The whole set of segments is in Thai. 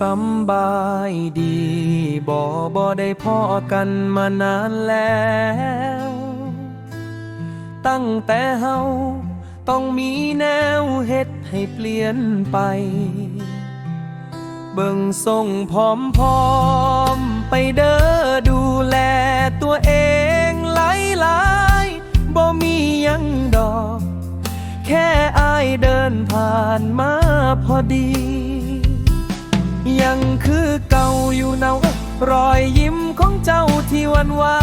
สำบายดีบ่บ่ได้พ่อกันมานานแล้ว ตั้งแต่เฮาต้องมีแนวเฮ็ดให้เปลี่ยนไป เบิ่งทรงพร้อมพร้อมๆไปเด้อดูแลตัวเองหลายหลายๆบ่มียังดอก แค่อายเดินผ่านมาพอดี ยังคือเก่าอยู่เนารอยยิ้มของเจ้าที่หวานหวา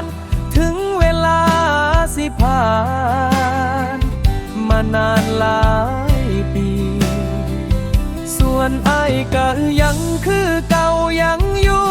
นถึงเวลาสิผ่าน มานานหลายปี ส่วนไอ้ก็ยังคือเก่ายังอยู่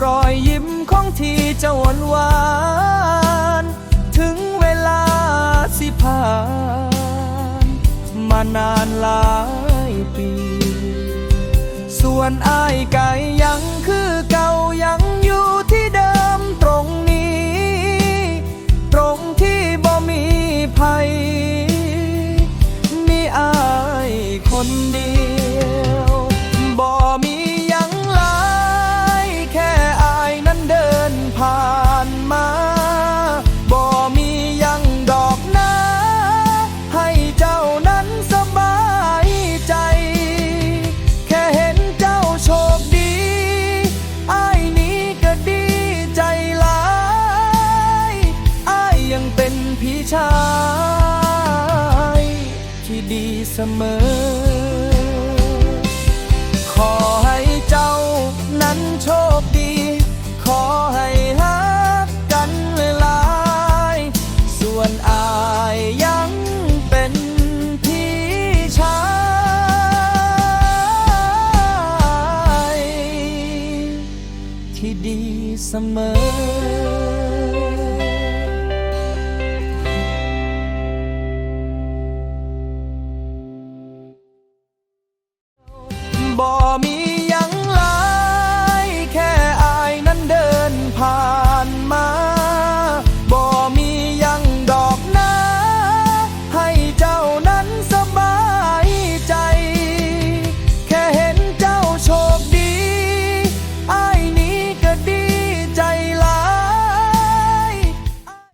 รอยยิ้มของที่เจ้าหวานหวาน ถึงเวลาสิผ่าน มานานหลายปี ส่วนอายกายยังคือเก่ยังายที่ดีเสมอ ขอให้เจ้านั้นโชคดี ขอให้ฮักกันหลายส่วนอายยังเป็นพี่ชาย ที่ดีเสมอ